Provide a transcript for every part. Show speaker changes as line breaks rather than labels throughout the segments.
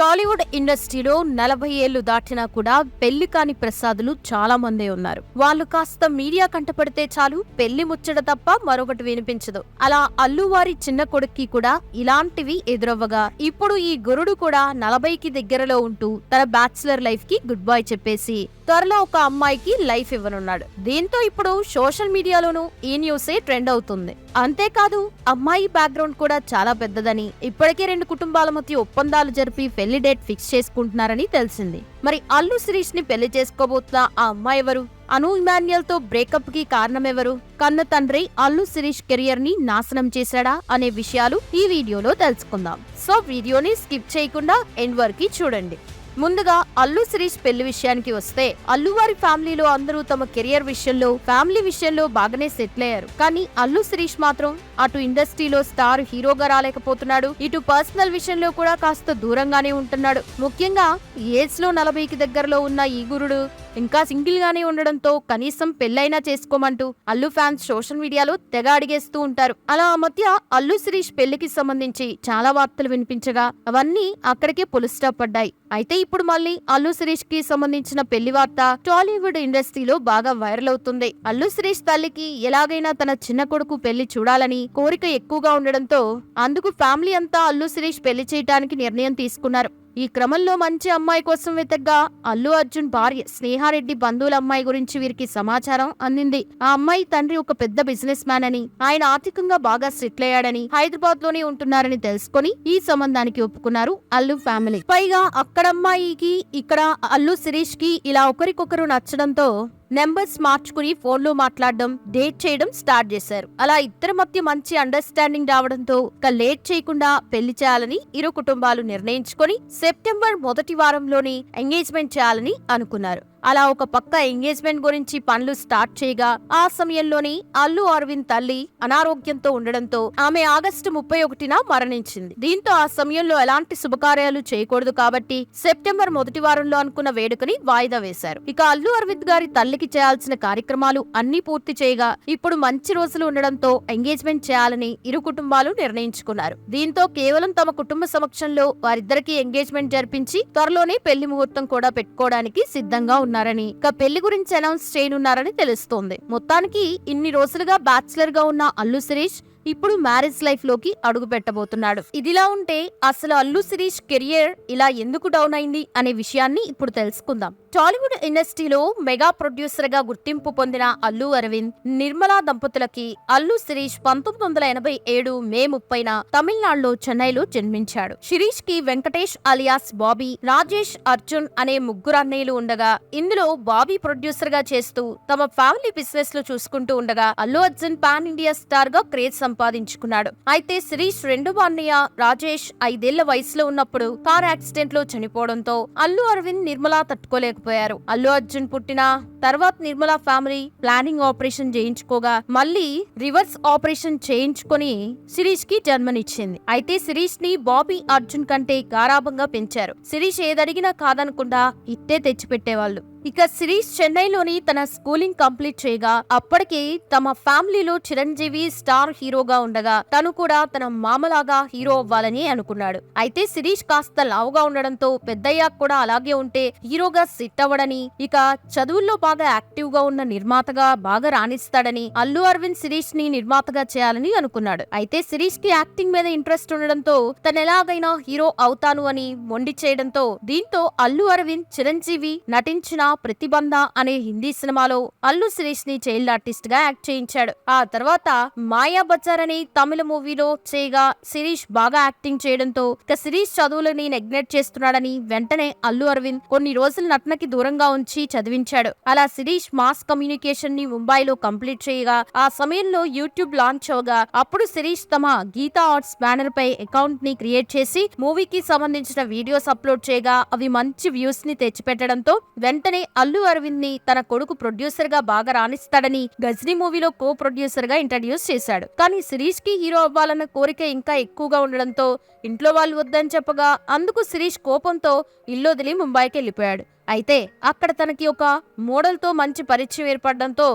టాలీవుడ్ ఇండస్ట్రీలో నలభై ఏళ్ళు దాటినా కూడా పెళ్ళి కాని ప్రసాదులు చాలా మందే ఉన్నారు. వాళ్ళు కాస్త మీడియా కంటపడితే చాలు పెళ్ళి ముచ్చట తప్ప మరొకటి వినిపించదు. అలా అల్లువారి చిన్న కొడుక్కి కూడా ఇలాంటివి ఎదురవ్వగా. ఇప్పుడు ఈ గురుడు కూడా నలభైకి దగ్గరలో ఉంటూ తన బ్యాచిలర్ లైఫ్కి గుడ్ బై చెప్పేసి త్వరలో ఒక అమ్మాయికి లైఫ్ ఇవ్వనున్నాడు. దీంతో ఇప్పుడు సోషల్ మీడియాలోనూ ఈ న్యూసే ట్రెండ్ అవుతుంది. అంతేకాదు అమ్మాయి బ్యాక్గ్రౌండ్ కూడా చాలా పెద్దదని. ఇప్పటికే రెండు కుటుంబాల మధ్య ఒప్పందాలు జరిపి పెళ్ళి డేట్ ఫిక్స్ చేసుకుంటున్నారని తెలిసింది. మరి అల్లు శిరీష్ని పెళ్ళి చేసుకోబోతున్న ఆ అమ్మాయి ఎవరు? అను ఇమాన్యుయల్తో బ్రేకప్కి కారణమెవరు? కన్న తండ్రి అల్లు శిరీష్ కెరియర్ని నాశనం చేశాడా అనే విషయాలు ఈ వీడియోలో తెలుసుకుందాం. సో వీడియోని స్కిప్ చేయకుండా ఎండ్ వరకు చూడండి. ముందుగా అల్లు శిరీష్ పెళ్ళి విషయానికి వస్తే అల్లు వారి ఫ్యామిలీలో అందరూ తమ కెరియర్ విషయంలో ఫ్యామిలీ విషయంలో బాగానే సెటిల్ అయ్యారు. కానీ అల్లు శిరీష్ మాత్రం అటు ఇండస్ట్రీలో స్టార్ హీరోగా రాలేకపోతున్నాడు. ఇటు పర్సనల్ విషయంలో కూడా కాస్త దూరంగానే ఉంటున్నాడు. ముఖ్యంగా ఏజ్లో నలభైకి దగ్గరలో ఉన్న ఈ గురుడు ఇంకా సింగిల్ గానే ఉండడంతో కనీసం పెళ్ళైనా చేసుకోమంటూ అల్లు ఫ్యాన్స్ సోషల్ మీడియాలో తెగ అడిగేస్తూ ఉంటారు. అలా ఆ మధ్య అల్లు శిరీష్ పెళ్ళికి సంబంధించి చాలా వార్తలు వినిపించగా అవన్నీ అక్కడికే పులుస్టాప్ పడ్డాయి. అయితే ఇప్పుడు మళ్ళీ అల్లు శిరీష్కి సంబంధించిన పెళ్ళి వార్త టాలీవుడ్ ఇండస్ట్రీలో బాగా వైరల్ అవుతుంది. అల్లు శిరీష్ తల్లికి ఎలాగైనా తన చిన్న కొడుకు పెళ్ళి చూడాలని కోరిక ఎక్కువగా ఉండడంతో అందుకు ఫ్యామిలీ అంతా అల్లు శిరీష్ పెళ్ళి చేయడానికి నిర్ణయం తీసుకున్నారు. ఈ క్రమంలో మంచి అమ్మాయి కోసం వెతగ్గా అల్లు అర్జున్ భార్య స్నేహారెడ్డి బంధువుల అమ్మాయి గురించి వీరికి సమాచారం అందింది. ఆ అమ్మాయి తండ్రి ఒక పెద్ద బిజినెస్ మ్యాన్ అని ఆయన ఆర్థికంగా బాగా సెటిల్ అయ్యాడని హైదరాబాద్లోనే ఉంటున్నారని తెలుసుకొని ఈ సంబంధానికి ఒప్పుకున్నారు అల్లు ఫ్యామిలీ. పైగా అక్కడ అమ్మాయికి ఇక్కడ అల్లు శిరీష్కి ఇలా ఒకరికొకరు నచ్చడంతో నెంబర్స్ మార్చుకుని ఫోన్లో మాట్లాడడం డేట్ చేయడం స్టార్ట్ చేశారు. అలా ఇద్దరి మధ్య మంచి అండర్స్టాండింగ్ రావడంతో ఇక లేట్ చేయకుండా పెళ్ళి చేయాలని ఇరు కుటుంబాలు నిర్ణయించుకొని సెప్టెంబర్ మొదటి వారంలోనే ఎంగేజ్మెంట్ చేయాలని అనుకున్నారు. అలా ఒక పక్క ఎంగేజ్మెంట్ గురించి పనులు స్టార్ట్ చేయగా ఆ సమయంలోని అల్లు అరవింద్ తల్లి అనారోగ్యంతో ఉండడంతో ఆమె ఆగస్టు ముప్పై ఒకటిన మరణించింది. దీంతో ఆ సమయంలో ఎలాంటి శుభకార్యాలు చేయకూడదు కాబట్టి సెప్టెంబర్ మొదటి వారంలో అనుకున్న వేడుకని వాయిదా వేశారు. ఇక అల్లు అరవింద్ గారి తల్లికి చేయాల్సిన కార్యక్రమాలు అన్ని పూర్తి చేయగా ఇప్పుడు మంచి రోజులు ఉండడంతో ఎంగేజ్మెంట్ చేయాలని ఇరు కుటుంబాలు నిర్ణయించుకున్నారు. దీంతో కేవలం తమ కుటుంబ సమక్షంలో వారిద్దరికి ఎంగేజ్మెంట్ జరిపించి త్వరలోనే పెళ్ళి ముహూర్తం కూడా పెట్టుకోవడానికి సిద్ధంగా ఉన్నారని ఇక పెళ్ళి గురించి అనౌన్స్ చేయనున్నారని తెలుస్తోంది. మొత్తానికి ఇన్ని రోజులుగా బ్యాచిలర్గా ఉన్న అల్లు శిరీష్ ఇప్పుడు మ్యారేజ్ లైఫ్లోకి అడుగు పెట్టబోతున్నాడు. ఇదిలా ఉంటే అసలు అల్లు శిరీష్ కెరియర్ ఇలా ఎందుకు డౌన్ అయింది అనే విషయాన్ని ఇప్పుడు తెలుసుకుందాం. టాలీవుడ్ ఇండస్ట్రీలో మెగా ప్రొడ్యూసర్గా గుర్తింపు పొందిన అల్లు అరవింద్ నిర్మలా దంపతులకి అల్లు శిరీష్ పంతొమ్మిది వందల ఎనభై ఏడు మే ముప్పైన తమిళనాడులో చెన్నైలో జన్మించాడు. శిరీష్కి వెంకటేష్ అలియాస్ బాబీ రాజేష్ అర్జున్ అనే ముగ్గురు అన్నయ్యలు ఉండగా ఇందులో బాబీ ప్రొడ్యూసర్గా చేస్తూ తమ ఫ్యామిలీ బిజినెస్లో చూసుకుంటూ ఉండగా అల్లు అర్జున్ పాన్ ఇండియా స్టార్గా క్రేజ్ సంపాదించుకున్నాడు. అయితే శిరీష్ రెండవ అన్నయ్య రాజేష్ ఐదేళ్ళ వయసులో ఉన్నప్పుడు కార్ యాక్సిడెంట్లో చనిపోవడంతో అల్లు అరవింద్ నిర్మల తట్టుకోలేకపోయారు. అల్లు అర్జున్ పుట్టిన తర్వాత నిర్మల ఫ్యామిలీ ప్లానింగ్ ఆపరేషన్ చేయించుకోగా మళ్ళీ రివర్స్ ఆపరేషన్ చేయించుకొని శిరీష్కి జన్మనిచ్చింది. అయితే శిరీష్ని బాబీ అర్జున్ కంటే గారాభంగా పెంచారు. శిరీష్ ఏదడిగినా కాదనకుండా ఇట్టే తెచ్చిపెట్టేవాళ్ళు. ఇక శిరీష్ చెన్నైలోని తన స్కూలింగ్ కంప్లీట్ చేయగా అప్పటికే తమ ఫ్యామిలీలో చిరంజీవి స్టార్ హీరోగా ఉండగా తను కూడా తన మామలాగా హీరో అవ్వాలని అనుకున్నాడు. అయితే శిరీష్ కాస్త లావుగా ఉండడంతో పెద్దయ్యాక కూడా అలాగే ఉంటే హీరోగా సిట్ అవ్వడని ఇక చదువుల్లో బాగా యాక్టివ్గా ఉన్న నిర్మాతగా బాగా రాణిస్తాడని అల్లు అరవింద్ శిరీష్ని నిర్మాతగా చేయాలని అనుకున్నాడు. అయితే శిరీష్కి యాక్టింగ్ మీద ఇంట్రెస్ట్ ఉండడంతో తను ఎలాగైనా హీరో అవుతాను అని మొండి చేయడంతో దీంతో అల్లు అరవింద్ చిరంజీవి నటించిన ప్రతిబంధ అనే హిందీ సినిమాలో అల్లు శిరీష్ని చైల్డ్ ఆర్టిస్ట్గా యాక్ట్ చేయించాడు. ఆ తర్వాత మాయా బజార్ అనే తమిళ మూవీలో చేయగా శిరీష్ బాగా యాక్టింగ్ చేయడంతో ఇక శిరీష్ చదువులని నెగ్నెట్ చేస్తున్నాడని వెంటనే అల్లు అరవింద్ కొన్ని రోజులు నటనకి దూరంగా ఉంచి చదివించాడు. అలా శిరీష్ మాస్ కమ్యూనికేషన్ని ముంబైలో కంప్లీట్ చేయగా ఆ సమయంలో యూట్యూబ్ లాంచ్ అవగా అప్పుడు శిరీష్ తమ గీతా ఆర్ట్స్ బ్యానర్ పై అకౌంట్ని క్రియేట్ చేసి మూవీకి సంబంధించిన వీడియోస్ అప్లోడ్ చేయగా అవి మంచి వ్యూస్ని తెచ్చిపెట్టడంతో వెంటనే అల్లు అరవింద్ని తన కొడుకు ప్రొడ్యూసర్గా బాగా రాణిస్తాడని గజ్నీ మూవీలో కో ప్రొడ్యూసర్గా ఇంట్రడ్యూస్ చేశాడు. కానీ శిరీష్కి హీరో అవ్వాలన్న కోరిక ఇంకా ఎక్కువగా ఉండడంతో ఇంట్లో వాళ్ళు వద్దని చెప్పగా అందుకు శిరీష్ కోపంతో ఇల్లు వదిలి ముంబైకి వెళ్ళిపోయాడు అయితే అక్కడ తనకి ఒక మోడల్తో మంచి పరిచయం ఏర్పడడంతో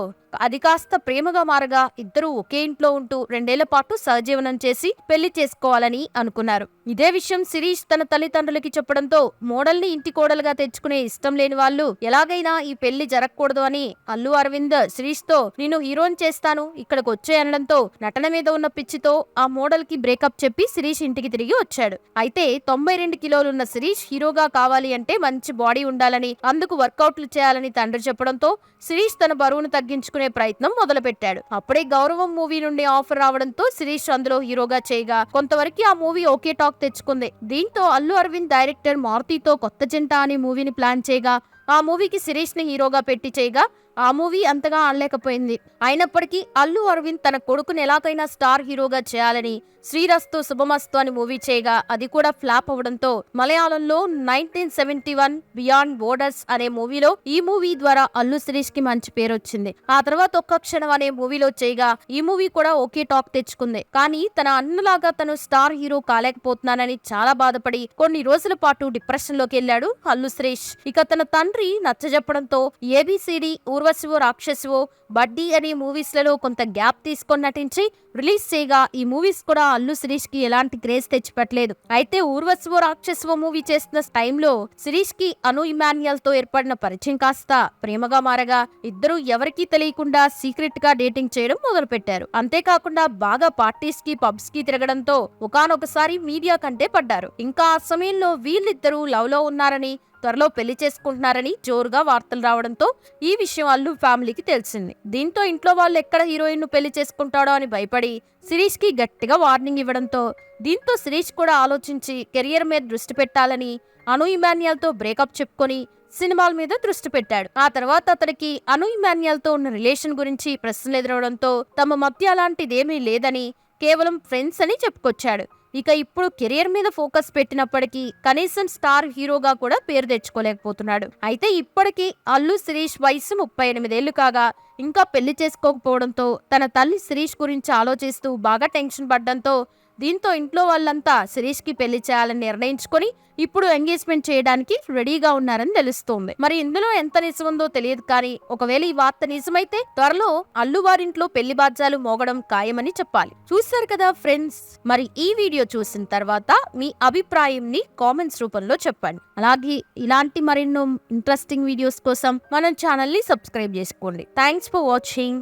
అది కాస్త ప్రేమగా మారగా ఇద్దరూ ఒకే ఇంట్లో ఉంటూ రెండేళ్ళ పాటు సహజీవనం చేసి పెళ్ళి చేసుకోవాలని అనుకున్నారు. ఇదే విషయం శిరీష్ తన తల్లిదండ్రులకి చెప్పడంతో మోడల్ని ఇంటి కోడలుగా తెచ్చుకునే ఇష్టం లేని వాళ్ళు ఎలాగైనా ఈ పెళ్ళి జరగకూడదు అని అల్లు అరవింద్ శిరీష్తో నేను హీరోయిన్ చేస్తాను ఇక్కడికి వచ్చే అనడంతో నటన మీద ఉన్న పిచ్చితో ఆ మోడల్కి బ్రేకప్ చెప్పి శిరీష్ ఇంటికి తిరిగి వచ్చాడు. అయితే తొంభై రెండు కిలోలున్న శిరీష్ హీరోగా కావాలి అంటే మంచి బాడీ ఉండాలని అందుకు వర్కౌట్లు చేయాలని తండ్రి చెప్పడంతో శిరీష్ తన బరువును తగ్గించుకునే ప్రయత్నం మొదలుపెట్టాడు. అప్పుడే గౌరవం మూవీ నుండి ఆఫర్ రావడంతో శిరీష్ అందులో హీరోగా చేయగా కొంతవరకు ఆ మూవీ ఓకే టాక్ తెచ్చుకుంది. దీంతో అల్లు అరవింద్ డైరెక్టర్ మారుతితో కొత్త జంట అనే మూవీని ప్లాన్ చేయగా ఆ మూవీకి శిరీష్ని హీరోగా పెట్టి చేయగా ఆ మూవీ అంతగా ఆడలేకపోయింది. అయినప్పటికీ అల్లు అరవింద్ తన కొడుకుని ఎలాగైనా స్టార్ హీరోగా చేయాలని శ్రీరస్తు శుభమస్తు అని మూవీ చేయగా అది కూడా ఫ్లాప్ అవడంతో మలయాళంలో nineteen seventy one beyond borders అనే మూవీలో ఈ మూవీ ద్వారా అల్లు శిరీష్కి మంచి పేరు వచ్చింది. ఆ తర్వాత ఒక్క క్షణం అనే మూవీలో చేయగా ఈ మూవీ కూడా ఒకే టాక్ తెచ్చుకుంది. కానీ తన అన్నలాగా తను స్టార్ హీరో కాలేకపోతున్నానని చాలా బాధపడి కొన్ని రోజుల పాటు డిప్రెషన్లోకి వెళ్ళాడు అల్లు శిరీష్. ఇక తన తండ్రి నచ్చజెప్పడంతో ఏబిసిడి ఊర్వశివో రాక్షసివో బడ్డీ అనే మూవీస్లలో కొంత గ్యాప్ తీసుకొని నటించి రిలీజ్ చేయగా ఈ మూవీస్ కూడా అల్లు శిరీష్కి ఎలాంటి క్రేజ్ తెచ్చిపెట్టలేదు. అయితే ఊర్వశివో రాక్షసివో మూవీ చేస్తున్న టైంలో శిరీష్కి అను ఇమాన్యుయల్తో ఏర్పడిన పరిచయం కాస్త ప్రేమగా మారగా ఇద్దరు ఎవరికీ తెలియకుండా సీక్రెట్గా డేటింగ్ చేయడం మొదలుపెట్టారు. అంతేకాకుండా బాగా పార్టీస్కి పబ్స్కి తిరగడంతో ఒకానొకసారి మీడియా కంటే పడ్డారు. ఇంకా ఆ సమయంలో వీళ్ళిద్దరూ లవ్లో ఉన్నారని త్వరలో పెళ్ళి చేసుకుంటున్నారని జోరుగా వార్తలు రావడంతో ఈ విషయం అల్లు ఫ్యామిలీకి తెలిసింది. దీంతో ఇంట్లో వాళ్ళు ఎక్కడ హీరోయిన్ను పెళ్ళి చేసుకుంటాడో అని భయపడి శిరీష్కి గట్టిగా వార్నింగ్ ఇవ్వడంతో దీంతో శిరీష్ కూడా ఆలోచించి కెరియర్ మీద దృష్టి పెట్టాలని అను ఇమాన్యుయల్తో బ్రేకప్ చెప్పుకొని సినిమాల మీద దృష్టి పెట్టాడు. ఆ తర్వాత అతనికి అను ఇమాన్యుయల్తో ఉన్న రిలేషన్ గురించి ప్రశ్నలు ఎదురవడంతో తమ మధ్య అలాంటిదేమీ లేదని కేవలం ఫ్రెండ్స్ అని చెప్పుకొచ్చాడు. ఇక ఇప్పుడు కెరియర్ మీద ఫోకస్ పెట్టినప్పటికీ కనీసం స్టార్ హీరోగా కూడా పేరు తెచ్చుకోలేకపోతున్నాడు. అయితే ఇప్పటికీ అల్లు శిరీష్ వయసు ముప్పై ఎనిమిదేళ్ళు కాగా ఇంకా పెళ్ళి చేసుకోకపోవడంతో తన తల్లి శిరీష్ గురించి ఆలోచిస్తూ బాగా టెన్షన్ పడ్డంతో దీంతో ఇంట్లో వాళ్ళంతా శిరీష్కి పెళ్ళి చేయాలని నిర్ణయించుకొని ఇప్పుడు ఎంగేజ్మెంట్ చేయడానికి రెడీగా ఉన్నారని తెలుస్తోంది. మరి ఇందులో ఎంత నిజం ఉందో తెలియదు కానీ ఒకవేళ ఈ వార్త నిజమైతే త్వరలో అల్లు వారింట్లో పెళ్ళి బాధ్యాలు మోగడం ఖాయమని చెప్పాలి. చూశారు కదా ఫ్రెండ్స్? మరి ఈ వీడియో చూసిన తర్వాత మీ అభిప్రాయంని కామెంట్స్ రూపంలో చెప్పండి. అలాగే ఇలాంటి మరెన్నో ఇంట్రెస్టింగ్ వీడియోస్ కోసం మన ఛానల్ని సబ్స్క్రైబ్ చేసుకోండి. Thanks for watching.